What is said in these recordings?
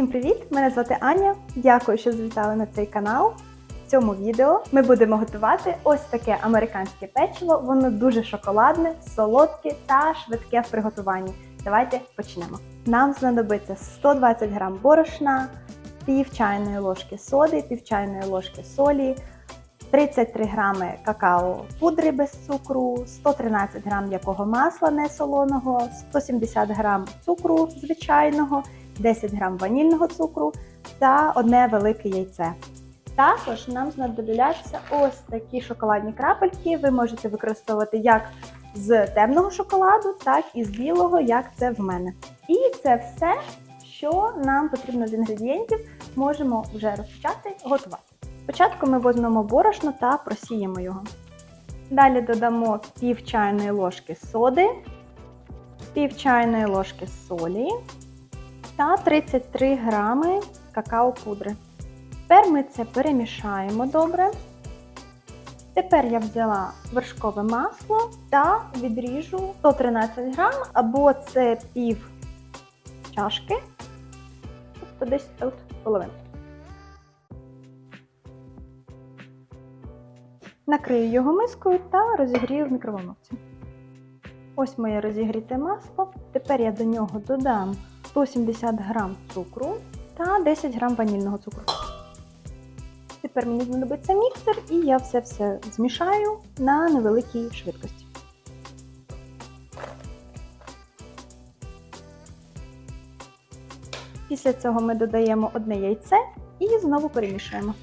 Всім привіт! Мене звати Аня. Дякую, що завітали на цей канал. В цьому відео ми будемо готувати ось таке американське печиво. Воно дуже шоколадне, солодке та швидке в приготуванні. Давайте почнемо. Нам знадобиться 120 грам борошна, пів чайної ложки соди, пів чайної ложки солі, 33 грами какао пудри без цукру, 113 грам м'якого масла несолоного, 170 грам цукру звичайного, 10 грам ванільного цукру та одне велике яйце. Також нам знадобляться ось такі шоколадні крапельки. Ви можете використовувати як з темного шоколаду, так і з білого, як це в мене. І це все, що нам потрібно з інгредієнтів, можемо вже розпочати готувати. Спочатку ми візьмемо борошно та просіємо його. Далі додамо пів чайної ложки соди, пів чайної ложки солі та 33 грами какао-пудри. Тепер ми це перемішаємо добре. Тепер я взяла вершкове масло та відріжу 113 грам, або це пів чашки, тобто десь тут половину. Накрию його мискою та розігрію в мікроволновці. Ось моє розігріте масло. Тепер я до нього додам 170 грам цукру та 10 грам ванільного цукру. Тепер мені знадобиться міксер, і я все все змішаю на невеликій швидкості. Після цього ми додаємо одне яйце і знову перемішуємо.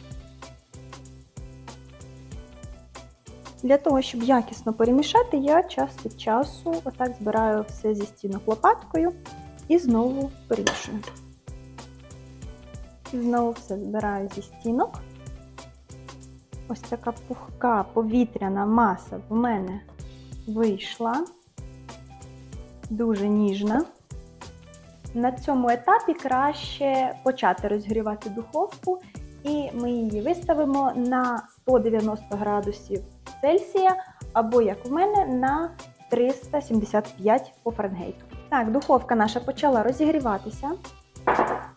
Для того, щоб якісно перемішати, я час від часу отак збираю все зі стінок лопаткою і знову перемішую. Знову все збираю зі стінок. Ось така пухка повітряна маса в мене вийшла, дуже ніжна. На цьому етапі краще почати розгрівати духовку, і ми її виставимо на 190 градусів Цельсія, або, як в мене, на 375 по Фаренгейту. Так, духовка наша почала розігріватися.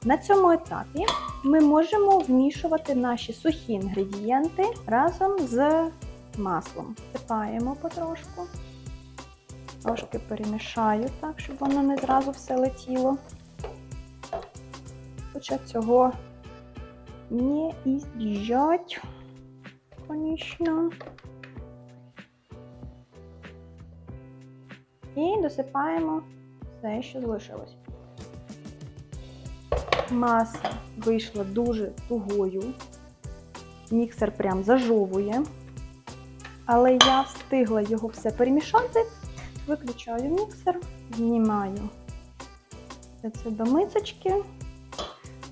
На цьому етапі ми можемо вмішувати наші сухі інгредієнти разом з маслом. Сипаємо потрошку, трошки перемішаю так, щоб воно не зразу все летіло. Хоча цього не ізжать, звісно. І досипаємо все, що залишилось. Маса вийшла дуже тугою. Міксер прям зажовує. Але я встигла його все перемішати. Виключаю міксер, знімаю це до мисочки.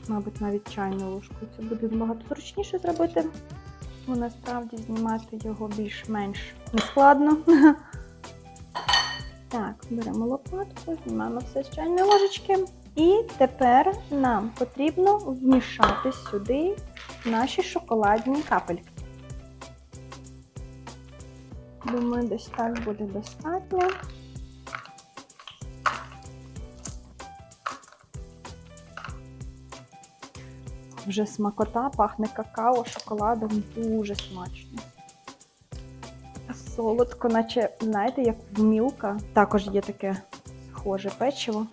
Мабуть, навіть чайною ложкою. Це буде набагато зручніше зробити. Бо насправді знімати його більш-менш нескладно. Так, беремо лопатку, знімаємо все з чайної ложечки. І тепер нам потрібно вмішати сюди наші шоколадні капельки. Думаю, десь так буде достатньо. Вже смакота пахне какао, шоколадом дуже смачно. Солодко, наче, знаєте, як в мілка. Також є таке схоже печиво.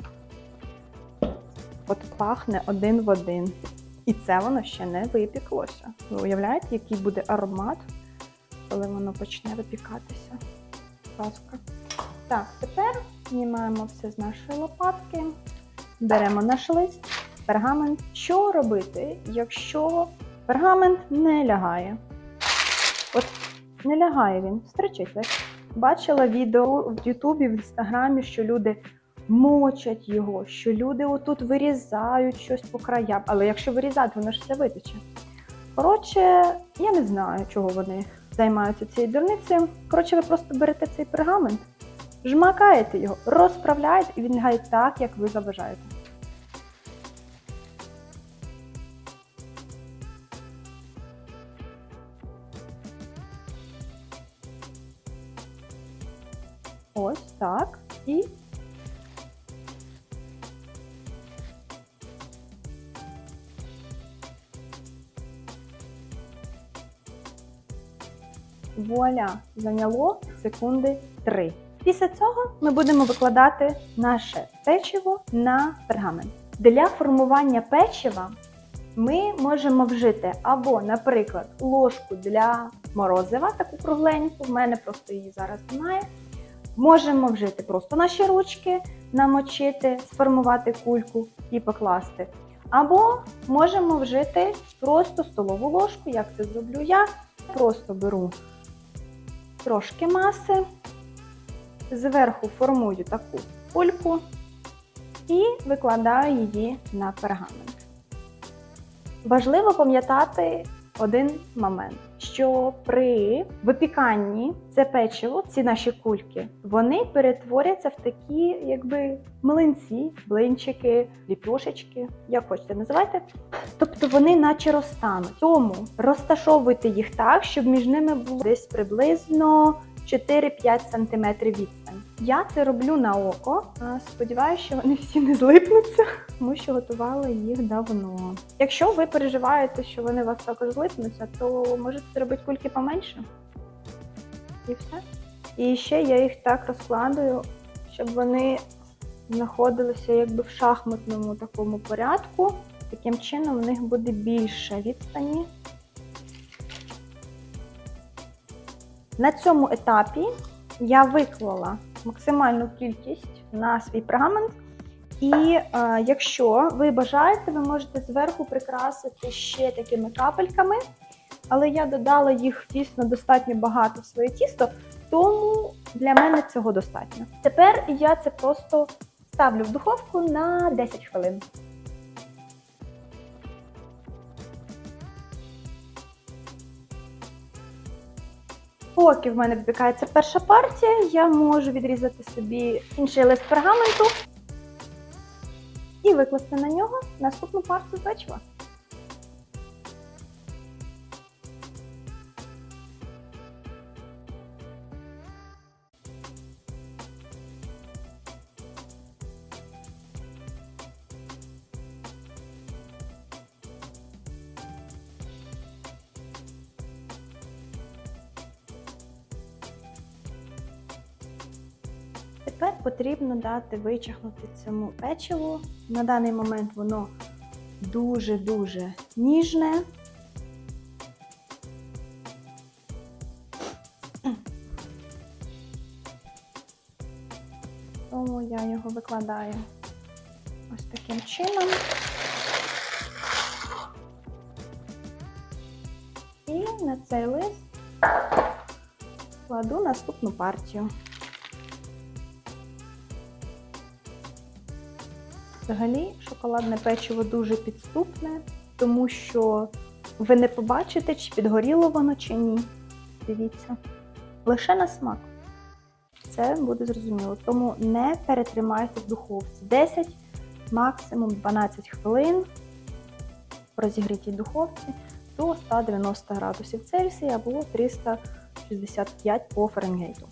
От пахне один в один. І це воно ще не випіклося. Ви уявляєте, який буде аромат, коли воно почне випікатися? Ласка. Так, тепер знімаємо все з нашої лопатки, беремо наш лист, пергамент. Що робити, якщо пергамент не лягає? От не лягає він, стричить весь. Бачила відео в Ютубі, в Інстаграмі, що люди мочать його, що люди отут вирізають щось по краям. Але якщо вирізати, воно ж все витече. Коротше, я не знаю, чого вони займаються цією дурницею. Коротше, ви просто берете цей пергамент, жмакаєте його, розправляєте, і він лягає так, як ви забажаєте. Ось так. І вуаля зайняло секунди 3. Після цього ми будемо викладати наше печиво на пергамент. Для формування печива ми можемо вжити або, наприклад, ложку для морозива, таку кругленьку, в мене просто її зараз немає. Можемо вжити просто наші ручки, намочити, сформувати кульку і покласти. Або можемо вжити просто столову ложку, як це зроблю я. Просто беру трошки маси, зверху формую таку кульку і викладаю її на пергамент. Важливо пам'ятати один момент, що при випіканні це печиво, ці наші кульки, вони перетворяться в такі, якби млинці, блинчики, ліпошечки, як хочете називайте. Тобто вони наче розтануть. Тому розташовуйте їх так, щоб між ними було десь приблизно 4-5 см відстань. Я це роблю на око. Сподіваюся, що вони всі не злипнуться, тому що готувала їх давно. Якщо ви переживаєте, що вони у вас також злипнуться, то можете зробити кульки поменше. І все. І ще я їх так розкладую, щоб вони знаходилися якби в шахматному такому порядку. Таким чином в них буде більше відстані. На цьому етапі я виклала максимальну кількість на свій пергамент. І е, якщо ви бажаєте, ви можете зверху прикрасити ще такими капельками, але я додала їх дійсно достатньо багато в своє тісто, тому для мене цього достатньо. Тепер я це просто ставлю в духовку на 10 хвилин. Поки в мене випікається перша партія, я можу відрізати собі інший лист пергаменту і викласти на нього наступну партію печива. Тепер потрібно дати вичахнути цьому печиву. На даний момент воно дуже-дуже ніжне. Тому я його викладаю ось таким чином. І на цей лист кладу наступну партію. Взагалі, шоколадне печиво дуже підступне, тому що ви не побачите, чи підгоріло воно, чи ні. Дивіться. Лише на смак. Це буде зрозуміло. Тому не перетримайте в духовці. 10, максимум 12 хвилин в розігрітій духовці до 190 градусів Цельсія або 365 по Фаренгейту.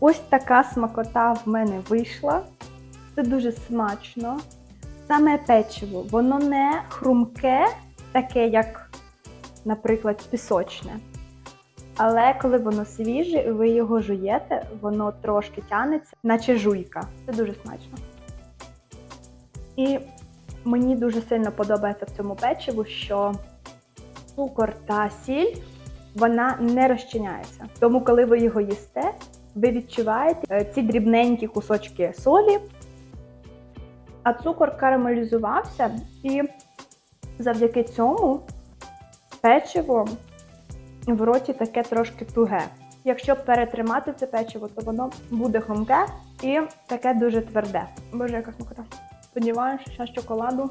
Ось така смакота в мене вийшла. Це дуже смачно. Саме печиво, воно не хрумке, таке, як, наприклад, пісочне. Але коли воно свіже, і ви його жуєте, воно трошки тянеться, наче жуйка. Це дуже смачно. І мені дуже сильно подобається в цьому печиву, що цукор та сіль вона не розчиняється. Тому, коли ви його їсте, ви відчуваєте е, ці дрібненькі кусочки солі, а цукор карамелізувався, і завдяки цьому печиво в роті таке трошки туге. Якщо перетримати це печиво, то воно буде хрумке і таке дуже тверде. Боже, яка смакота. Сподіваюся, що зараз шоколаду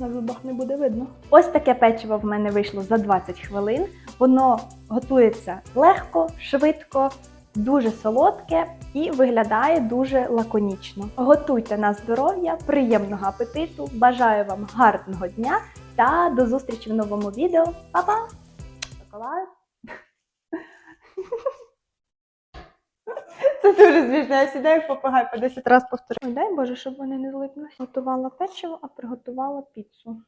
на зубах не буде видно. Ось таке печиво в мене вийшло за 20 хвилин. Воно Готується легко, швидко, дуже солодке і виглядає дуже лаконічно. Готуйте на здоров'я, приємного апетиту! Бажаю вам гарного дня та до зустрічі в новому відео. Па-па! Це дуже смішно. Я сідаю як попугай по 10 разів повторюю. Дай Боже, щоб вони не злипнулися. Готувала печиво, а приготувала піцу.